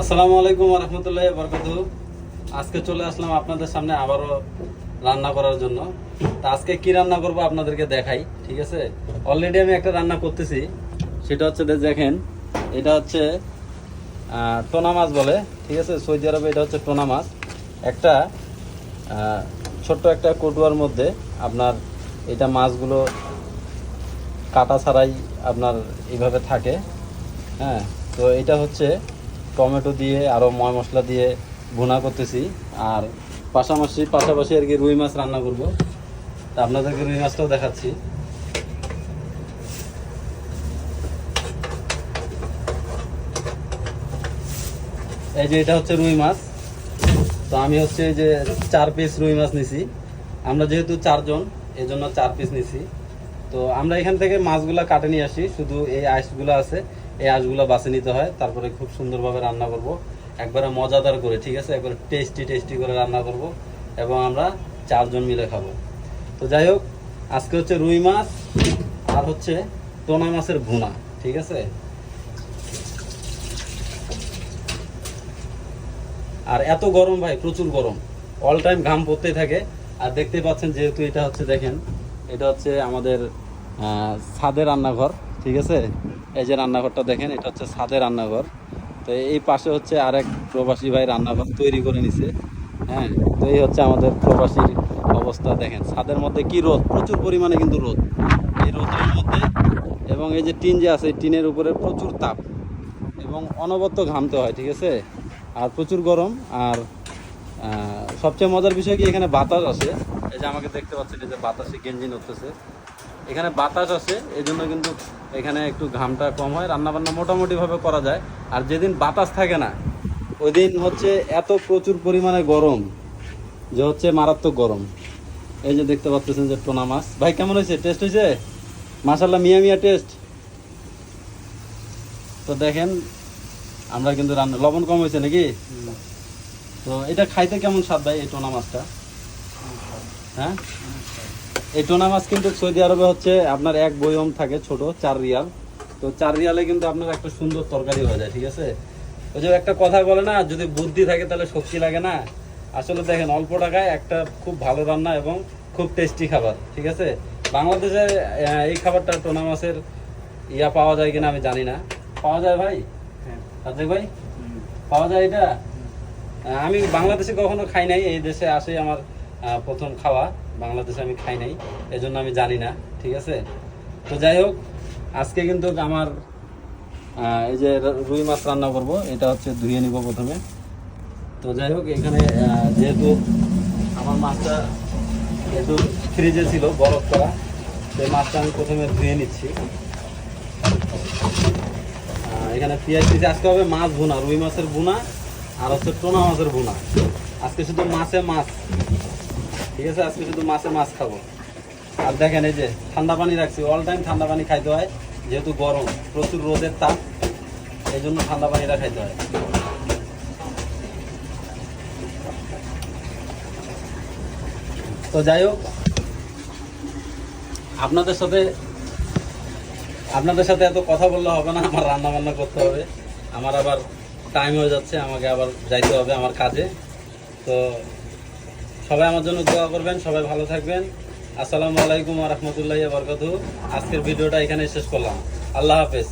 আসসালামু আলাইকুম রহমতুল্লাহ বরকাত আজকে চলে আসলাম আপনাদের সামনে আবারও রান্না করার জন্য। তা আজকে কি রান্না করব আপনাদেরকে দেখাই, ঠিক আছে? অলরেডি আমি একটা রান্না করতেছি, সেটা হচ্ছে দেখেন, এটা হচ্ছে টোনা মাছ বলে, ঠিক আছে? সৌদি আরবে এটা হচ্ছে টোনা মাছ। একটা ছোট্ট একটা কটুয়ার মধ্যে আপনার এটা মাছগুলো কাটা ছাড়াই আপনার এইভাবে থাকে হ্যাঁ? তো এটা হচ্ছে টমেটো দিয়ে আরও ময় মশলা দিয়ে ভুনা করতেছি। আর পাশাপাশি পাশাপাশি আর কি রুই মাছ রান্না করব। তা আপনাদেরকে রুই মাছটাও দেখাচ্ছি। এই যে এটা হচ্ছে রুই মাছ। তো আমি হচ্ছে যে চার পিস রুই মাছ নিছি। আমরা যেহেতু চারজন এই জন্য চার পিস নিছি। তো আমরা এখান থেকে মাছগুলা কাটে নিয়ে আসি। শুধু এই আইসগুলো আছে। এই আইসগুলো বাছে নিতে হয়, তারপরে খুব সুন্দরভাবে রান্না করব। একবারে মজাদার করে, ঠিক আছে? একবারে টেস্টি টেস্টি করে রান্না করব এবং আমরা চারজন মিলে খাব। তো যাই হোক, আজকে হচ্ছে রুই মাছ আর হচ্ছে টোনা মাছের ভুনা, ঠিক আছে? আর এত গরম ভাই, প্রচুর গরম। অল টাইম ঘাম পড়তেই থাকে। আর দেখতেই পাচ্ছেন যেহেতু এটা হচ্ছে, দেখেন, এটা হচ্ছে আমাদের ছাদের রান্নাঘর, ঠিক আছে? এই যে রান্নাঘরটা দেখেন, এটা হচ্ছে ছাদের রান্নাঘর। তো এই পাশে হচ্ছে আরেক প্রবাসী ভাই রান্নাঘর তৈরি করে নিছে। হ্যাঁ তো এই হচ্ছে আমাদের প্রবাসীর অবস্থা, দেখেন। ছাদের মধ্যে কি রোদ? প্রচুর পরিমাণে কিন্তু রোদ। এই রোদের মধ্যে এবং এই যে টিন যে আছে, এই টিনের উপরে প্রচুর তাপ এবং অনবদ্য ঘামতে হয়, ঠিক আছে? আর প্রচুর গরম। আর সবচেয়ে মজার বিষয় কি, এখানে বাতাস আসে। এই যে আমাকে দেখতে পাচ্ছেন, এই যে বাতাসে গেঞ্জি নড়তেছে। এখানে বাতাস আছে এই জন্য কিন্তু এখানে একটু ঘামটা কম হয়। রান্নাবান্না মোটামুটিভাবে করা যায়। আর যেদিন বাতাস থাকে না ওই দিন হচ্ছে এত প্রচুর পরিমাণে গরম যে হচ্ছে মারাত্মক গরম। এই যে দেখতে পাচ্ছেন যে টোনা মাছ। ভাই কেমন হয়েছে? টেস্ট হয়েছে? মাসাল্লাহ মিয়া মিয়া টেস্ট তো দেখেন আমরা কিন্তু রান্না লবণ কম হয়েছে নাকি? তো এটা খাইতে কেমন স্বাদ ভাই এই টোনা মাছটা? হ্যাঁ? এই টোনা মাছ কিন্তু সৌদি আরবে হচ্ছে আপনার এক বয়ম থাকে ছোট চার রিয়াল। তো চার রিয়ালে কিন্তু আপনার একটা সুন্দর তরকারি হয়ে যায় ঠিক আছে? ওই যে একটা কথা বলে না যদি বুদ্ধি থাকে তাহলে শক্তি লাগে না। আসলে দেখেন অল্প টাকায় একটা খুব ভালো রান্না এবং খুব টেস্টি খাবার ঠিক আছে? বাংলাদেশে এই খাবারটা টোনা মাছের ইয়া পাওয়া যায় কিনা আমি জানি না। পাওয়া যায় ভাই? রাজ্জাক ভাই? পাওয়া যায় এটা? আমি বাংলাদেশে কখনো খাই নাই এই দেশে আসে আমার প্রথম খাওয়া। বাংলাদেশে আমি খাই নাই এই জন্য আমি জানি না, ঠিক আছে? তো যাই হোক, আজকে কিন্তু আমার এই যে রুই মাছ রান্না করব, এটা হচ্ছে ধুয়ে নিব প্রথমে। তো যাই হোক, এখানে যেহেতু আমার মাছটা একটু ফ্রিজে ছিল, বরফ করা, সেই মাছটা আমি প্রথমে ধুয়ে নিচ্ছি। এখানে পেঁয়াজ দিয়েছি, আজকে হবে মাছ ভুনা, রুই মাছের ভুনা, আর হচ্ছে টোনা মাছের ভুনা। আজকে শুধু মাছে মাছ। ঠিক আছে, আজকে শুধু মাছে মাছ খাব। আর দেখেন এই যে, ঠান্ডা পানি রাখছি। অল টাইম ঠান্ডা পানি খাইতে হয়, যেহেতু গরম, প্রচুর রোদের তাপ, এই জন্য ঠান্ডা পানিটা খাইতে হয়। তো যাই হোক, আপনাদের সাথে আপনাদের সাথে এত কথা বললে হবে না, আমার রান্না বান্না করতে হবে। আমার আবার টাইম হয়ে যাচ্ছে, আমাকে আবার যাইতে হবে আমার কাজে। তো সবাই আমার জন্য দোয়া করবেন, সবাই ভালো থাকবেন। আসসালামু আলাইকুম রহমতুল্লাহ বরকাতু আজকের ভিডিওটা এখানে শেষ করলাম। আল্লাহ হাফেজ।